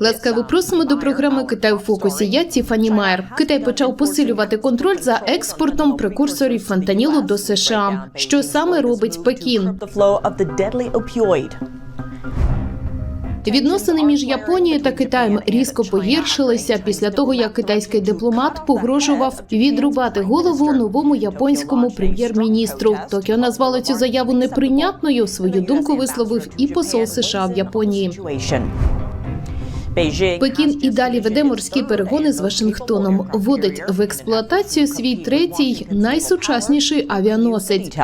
Ласкаво просимо до програми Китай у фокусі. Я Тіфані Майер. Китай почав посилювати контроль за експортом прекурсорів фентанілу до США. Що саме робить Пекін? Відносини між Японією та Китаєм різко погіршилися після того, як китайський дипломат погрожував відрубати голову новому японському прем'єр-міністру. Токіо назвало цю заяву неприйнятною. Свою думку висловив і посол США в Японії. Пекін і далі веде морські перегони з Вашингтоном. Вводить в експлуатацію свій третій найсучасніший авіаносець.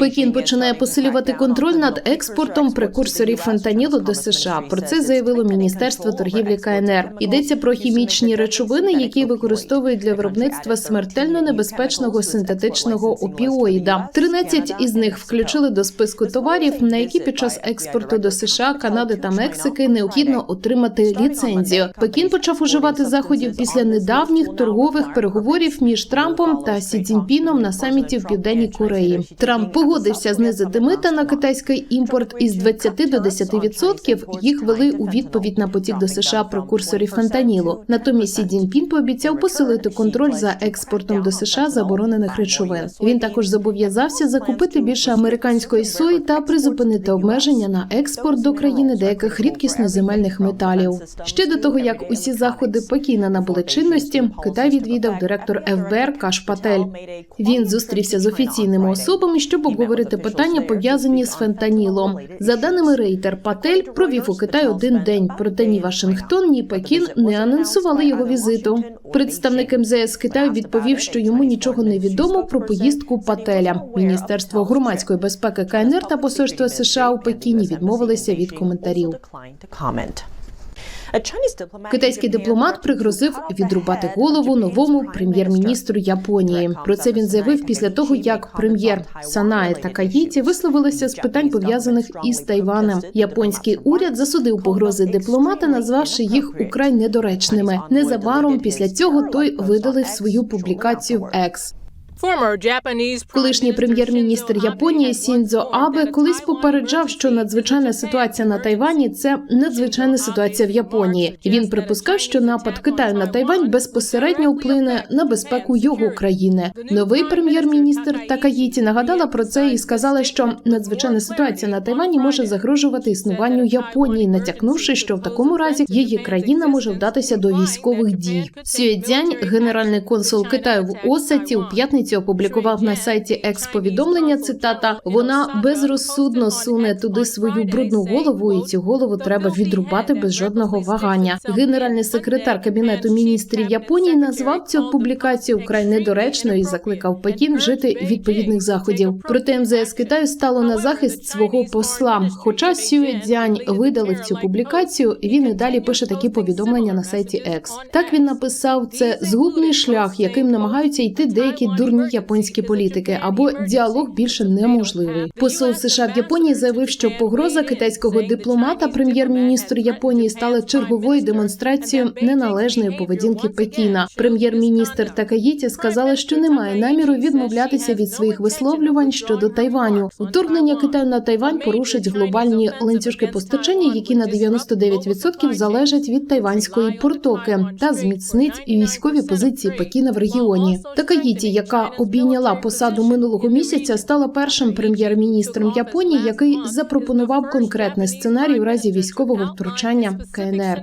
Пекін починає посилювати контроль над експортом прекурсорів фентанілу до США. Про це заявило Міністерство торгівлі КНР. Йдеться про хімічні речовини, які використовують для виробництва смертельно небезпечного синтетичного опіоїда. 13 із них включили до списку товарів, на які під час експорту до США, Канади та Мексики необхідно отримати ліцензію. Пекін почав уживати заходів після недавніх торгових переговорів між Трампом та Сі Цзіньпіном на саміті в Південній Кореї. Трамп погодився знизити мита на китайський імпорт із 20 до 10%. Їх вели у відповідь на потік до США прекурсорів фентанілу. Натомість Сі Цзіньпін пообіцяв посилити контроль за експортом до США заборонених речовин. Він також зобов'язався закупити більше американської сої та призупинити обмеження на експорт до країни деяких рідкісноземельних металів. Ще до того як усі заходи Пекіна набули чинності, Китай відвідав директор ФБР Каш Патель. Він зустрівся з офіційними особами, щоб обговорити питання пов'язані з фентанілом. За даними Рейтер, Патель провів у Китаї один день. Проте ні Вашингтон, ні Пекін не анонсували його візиту. Представник МЗС Китаю відповів, що йому нічого не відомо про поїздку Пателя. Міністерство громадської безпеки КНР та посольство США у Пекіні відмовилися від коментарів. Китайський дипломат пригрозив відрубати голову новому прем'єр-міністру Японії. Про це він заявив після того, як прем'єр Санае Такаїті висловилася з питань пов'язаних із Тайванем. Японський уряд засудив погрози дипломата, назвавши їх украй недоречними. Незабаром після цього той видалив свою публікацію в Екс. Колишній прем'єр-міністр Японії Сіндзо Абе колись попереджав, що надзвичайна ситуація на Тайвані це надзвичайна ситуація в Японії. Він припускав, що напад Китаю на Тайвань безпосередньо вплине на безпеку його країни. Новий прем'єр-міністр Такаїті нагадала про це і сказала, що надзвичайна ситуація на Тайвані може загрожувати існуванню Японії, натякнувши, що в такому разі її країна може вдатися до військових дій. Сюєдзянь, генеральний консул Китаю в Осаті, у п'ятницю опублікував на сайті екс повідомлення. Цитата: вона безрозсудно суне туди свою брудну голову, і цю голову треба відрубати без жодного вагання. Генеральний секретар кабінету міністрів Японії назвав цю публікацію вкрай недоречною і закликав Пекін вжити відповідних заходів. Проте МЗС Китаю стало на захист свого посла. Хоча Сює Дзянь видалив цю публікацію, він і далі пише такі повідомлення на сайті Екс. Так він написав: це згубний шлях, яким намагаються йти деякі дурні японські політики, або діалог більше неможливий. Посол США в Японії заявив, що погроза китайського дипломата прем'єр-міністру Японії стала черговою демонстрацією неналежної поведінки Пекіна. Прем'єр-міністр Такаїті сказала, що немає наміру відмовлятися від своїх висловлювань щодо Тайваню. Вторгнення Китаю на Тайвань порушить глобальні ланцюжки постачання, які на 99% залежать від тайванської портоки, та зміцнить і військові позиції Пекіна в регіоні. Такаїті, яка обійняла посаду минулого місяця, стала першим прем'єр-міністром Японії, який запропонував конкретний сценарій у разі військового втручання КНР.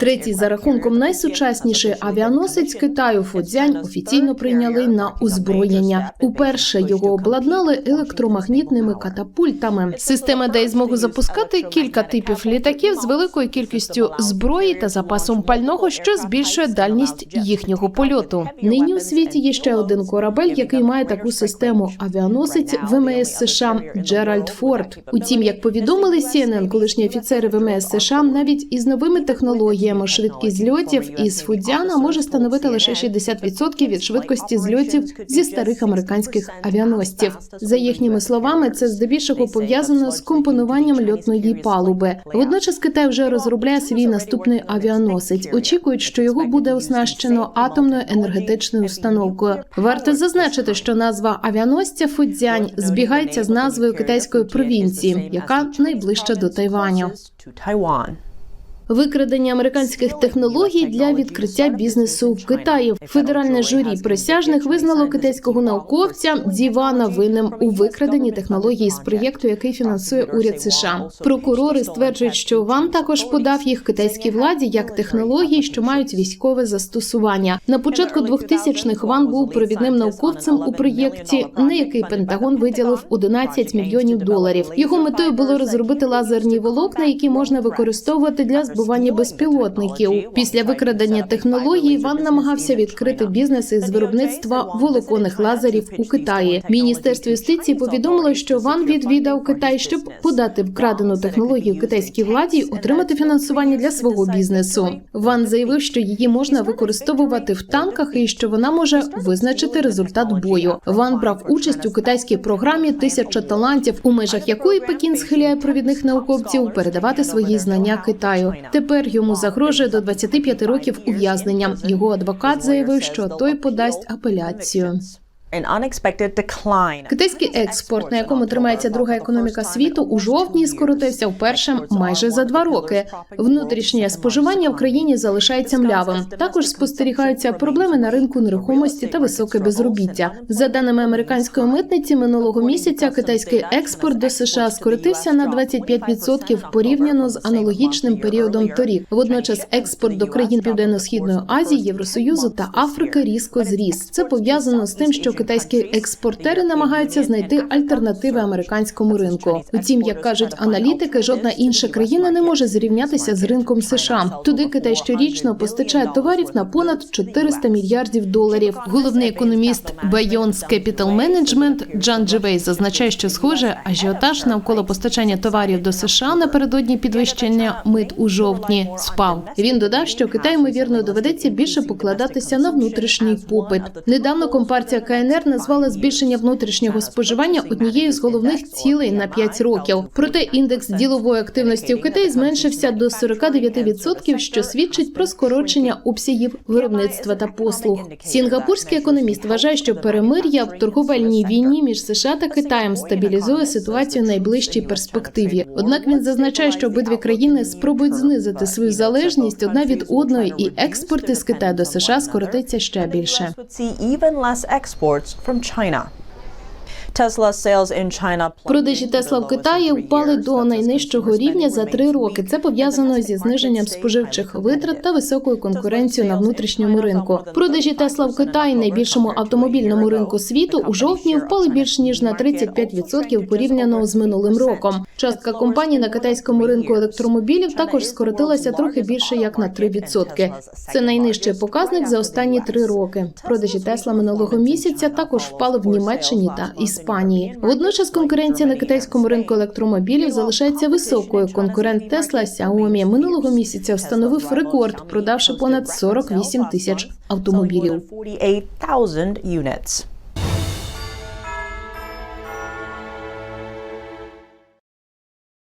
Третій за рахунком найсучасніший авіаносець Китаю Фудзянь офіційно прийняли на озброєння. Уперше його обладнали електромагнітними катапультами. Система дає змогу запускати кілька типів літаків з великою кількістю зброї та запасом пального, що збільшує дальність їхнього польоту. Нині у світі є ще один корабель, який має таку систему авіаносець ВМС США Джеральд Форд. Утім, як повідомили CNN, колишні офіцери ВМС США навіть із новими технологіями швидкість зльотів із Фудзяна може становити лише 60% від швидкості зльотів зі старих американських авіаносців. За їхніми словами, це здебільшого пов'язано з компонуванням льотної палуби. Водночас Китай вже розробляє свій наступний авіаносець. Очікують, що його буде оснащено атомною енергетичною установкою. Варто зазначити, що назва авіаносця Фудзянь збігається з назвою китайської провінції, яка найближча до Тайваню. Викрадення американських технологій для відкриття бізнесу в Китаї. Федеральне журі присяжних визнало китайського науковця Дівана винним у викраденні технологій з проєкту, який фінансує уряд США. Прокурори стверджують, що Ван також подав їх китайській владі як технології, що мають військове застосування. На початку 2000-х Ван був провідним науковцем у проєкті, на який Пентагон виділив 11 мільйонів доларів. Його метою було розробити лазерні волокна, які можна використовувати для збування безпілотників. Після викрадення технологій Ван намагався відкрити бізнес із виробництва волоконних лазерів у Китаї. Міністерство юстиції повідомило, що Ван відвідав Китай, щоб подати вкрадену технологію китайській владі, отримати фінансування для свого бізнесу. Ван заявив, що її можна використовувати в танках і що вона може визначити результат бою. Ван брав участь у китайській програмі Тисяча талантів, у межах якої Пекін схиляє провідних науковців передавати свої знання Китаю. Тепер йому загрожує до 25 років ув'язнення. Його адвокат заявив, що той подасть апеляцію. Китайський експорт, на якому тримається друга економіка світу, у жовтні скоротився вперше майже за два роки. Внутрішнє споживання в країні залишається млявим. Також спостерігаються проблеми на ринку нерухомості та високе безробіття. За даними американської митниці, минулого місяця китайський експорт до США скоротився на 25% порівняно з аналогічним періодом торік. Водночас експорт до країн Південно-східної Азії, Євросоюзу та Африки різко зріс. Це пов'язано з тим, що китайські експортери намагаються знайти альтернативи американському ринку. Втім, як кажуть аналітики, жодна інша країна не може зрівнятися з ринком США. Туди Китай щорічно постачає товарів на понад 400 мільярдів доларів. Головний економіст Bayons Capital Management Джан Дживей зазначає, що схоже ажіотаж навколо постачання товарів до США напередодні підвищення мит у жовтні спав. Він додав, що Китай ймовірно доведеться більше покладатися на внутрішній попит. Недавно компартія КНР назвала збільшення внутрішнього споживання однією з головних цілей на 5 років. Проте індекс ділової активності в Китаї зменшився до 49%, що свідчить про скорочення обсягів виробництва та послуг. Сінгапурський економіст вважає, що перемир'я в торговельній війні між США та Китаєм стабілізує ситуацію в найближчій перспективі. Однак він зазначає, що обидві країни спробують знизити свою залежність одна від одної, і експорт із Китаю до США скоротиться ще більше. From China. Продажі Тесла в Китаї впали до найнижчого рівня за три роки. Це пов'язано зі зниженням споживчих витрат та високою конкуренцією на внутрішньому ринку. Продажі Тесла в Китаї, найбільшому автомобільному ринку світу, у жовтні впали більш ніж на 35% порівняно з минулим роком. Частка компаній на китайському ринку електромобілів також скоротилася трохи більше як на 3%. Це найнижчий показник за останні три роки. Продажі Тесла минулого місяця також впали в Німеччині та Іспанії. Іспанії. Водночас конкуренція на китайському ринку електромобілів залишається високою. Конкурент Тесла Xiaomi минулого місяця встановив рекорд, продавши понад 48 тисяч автомобілів.